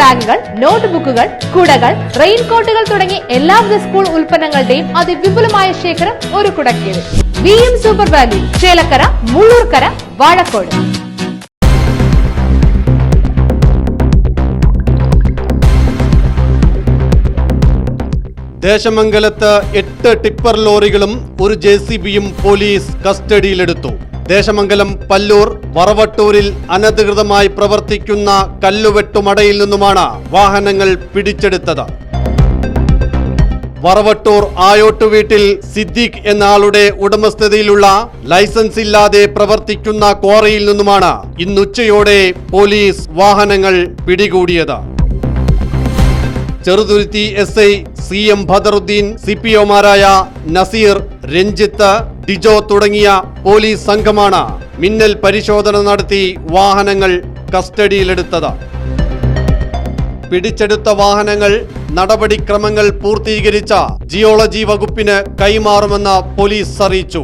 ബാഗുകൾ നോട്ട്ബുക്കുകൾ കുടകൾ റെയിൻകോട്ടുകൾ തുടങ്ങി എല്ലാവിധ സ്കൂൾ ഉൽപ്പന്നങ്ങളുടെയും അതിവിപുലമായ ശേഖരം ഒരു കുടക്കീഴിൽ. V M super value Chelakkara Mullurkara Vazhakode. ദേശമംഗലത്ത് എട്ട് ടിപ്പർ ലോറികളും ഒരു ജെ സി ബിയും പോലീസ് കസ്റ്റഡിയിലെടുത്തു. ദേശമംഗലം പല്ലൂർ വറവട്ടൂരിൽ അനധികൃതമായി പ്രവർത്തിക്കുന്ന കല്ലുവെട്ടുമടയിൽ നിന്നുമാണ് വാഹനങ്ങൾ പിടിച്ചെടുത്തത്. വറവട്ടൂർ ആയോട്ട് വീട്ടിൽ സിദ്ദീഖ് എന്ന ആളുടെ ഉടമസ്ഥതയിലുള്ള ലൈസൻസ് ഇല്ലാതെ പ്രവർത്തിക്കുന്ന ക്വാറിയിൽ നിന്നുമാണ് ഇന്നുച്ചയോടെ പോലീസ് വാഹനങ്ങൾ പിടികൂടിയത്. Cheruthuruthy S I C M Badaruddeen C P ഒമാരായ Naseer Ranjith Dijo തുടങ്ങിയ പോലീസ് സംഘമാണ് മിന്നൽ പരിശോധന നടത്തി വാഹനങ്ങൾ കസ്റ്റഡിയിലെടുത്തത്. പിടിച്ചെടുത്ത വാഹനങ്ങൾ നടപടിക്രമങ്ങൾ പൂർത്തീകരിച്ച ജിയോളജി വകുപ്പിന് കൈമാറുമെന്ന് പോലീസ് അറിയിച്ചു.